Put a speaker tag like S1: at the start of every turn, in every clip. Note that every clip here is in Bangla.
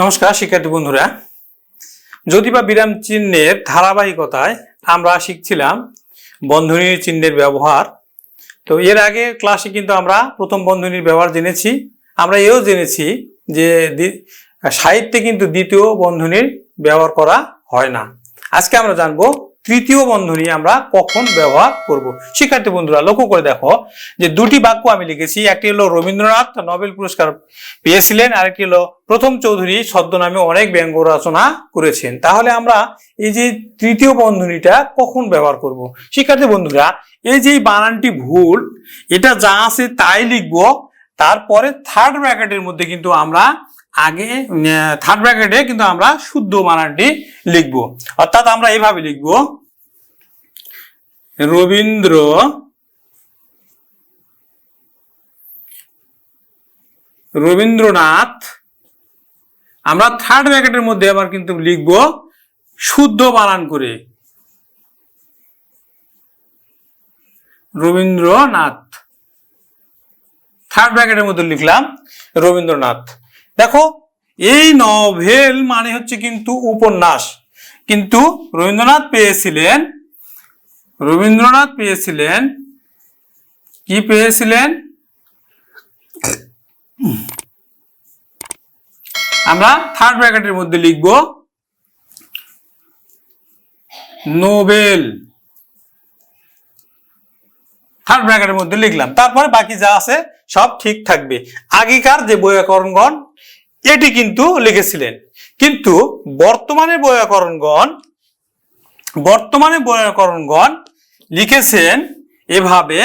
S1: নমস্কার, শিক্ষার্থী বন্ধুরা। যদি বা বিরাম চিহ্নের ধারাবাহিকতায় আমরা শিখছিলাম বন্ধনীর চিহ্নের ব্যবহার। তো এর আগে ক্লাসে কিন্তু আমরা প্রথম বন্ধনীর ব্যবহার জেনেছি। আমরা এও জেনেছি যে সাহিত্যে কিন্তু দ্বিতীয় বন্ধনীর ব্যবহার করা হয় না। আজকে আমরা জানব তৃতীয় বন্ধনী আমরা কখন ব্যবহার করব? শিক্ষার্থী বন্ধুরা, লক্ষ্য করে দেখো যে দুটি বাক্য আমি লিখেছি। একটি হলো রবীন্দ্রনাথ নোবেল পুরস্কার পেয়েছিলেন, আরেকটি হলো প্রথম চৌধুরী ছদ্মনামে অনেক ব্যঙ্গ রচনা করেছেন। তাহলে আমরা এই যে তৃতীয় বন্ধনীটা কখন ব্যবহার করব? শিক্ষার্থী বন্ধুরা, এই যে বানানটি ভুল, এটা যা আছে তাই লিখব। তারপরে থার্ড ব্র্যাকেটের মধ্যে কিন্তু আমরা আগে থার্ড ব্র্যাকেটে কিন্তু আমরা শুদ্ধ বানানটি লিখব। অর্থাৎ আমরা এইভাবে লিখব। রবীন্দ্র রবীন্দ্রনাথ, আমরা থার্ড ব্র্যাকেটের মধ্যে আবার কিন্তু লিখব শুদ্ধ বানান করে। রবীন্দ্রনাথ। থার্ড ব্র্যাকেটের মধ্যে লিখলাম রবীন্দ্রনাথ। দেখো, এই নভেল মানে হচ্ছে কিন্তু উপন্যাস। কিন্তু রবীন্দ্রনাথ পেয়েছিলেন রবীন্দ্রনাথ পেয়েছিলেন, কি পেয়েছিলেন? আমরা থার্ড ব্র্যাকেটের মধ্যে লিখব নোবেল থার্ড ব্র্যাকেটের মধ্যে লিখলাম, তারপরে বাকি যা আছে সব ঠিক থাকবে। আগেকার যে বৈয়াকরণগণ এটি কিন্তু লিখেছিলেন। কিন্তু বর্তমানে বৈয়াকরণগণ বর্তমানে বৈয়াকরণগণ লিখেছেন এভাবে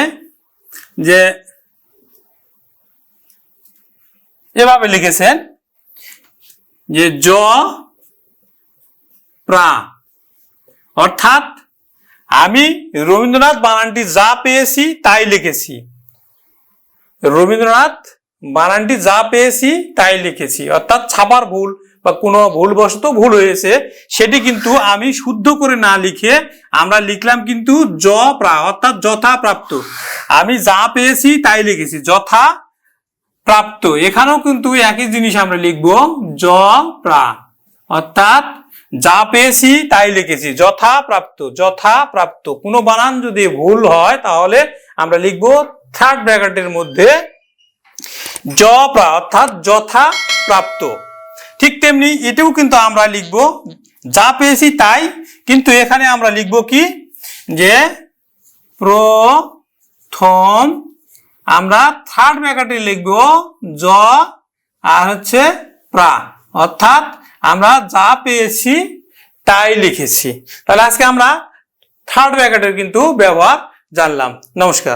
S1: যে, এভাবে লিখেছেন যে জ প্রা। অর্থাৎ আমি রবীন্দ্রনাথ বানানটি যা পেয়েছি তাই লিখেছি। রবীন্দ্রনাথ বানানটি যা পেয়েছি তাই লিখেছি। অর্থাৎ ছাপার ভুল বা কোনো ভুলবশত ভুল হয়েছে, সেটি কিন্তু আমি শুদ্ধ করে না লিখে আমরা লিখলাম কিন্তু জ প্রা অর্থাৎ যথা প্রাপ্ত আমি যা পেয়েছি তাই লিখেছি, যথা প্রাপ্ত। এখানেও কিন্তু একই জিনিস আমরা লিখব জ প্রা অর্থাৎ যা পেয়েছি তাই লিখেছি যথা প্রাপ্ত যথা প্রাপ্ত কোনো বানান যদি ভুল হয় তাহলে আমরা লিখব থার্ড ব্র্যাকেটের মধ্যে জ প্রা অর্থাৎ যথা প্রাপ্ত। ঠিক তেমনি এটাও কিন্তু আমরা লিখব, যা পেয়েছি তাই, কিন্তু এখানে আমরা লিখব কি? যে প্রথম আমরা থার্ড ব্র্যাকেটে লিখব জ আর হচ্ছে প্রা। অর্থাৎ আমরা যা পেয়েছি তাই লিখেছি। তাহলে আজকে আমরা থার্ড ব্র্যাকেটের কিন্তু ব্যবহার জানলাম। নমস্কার।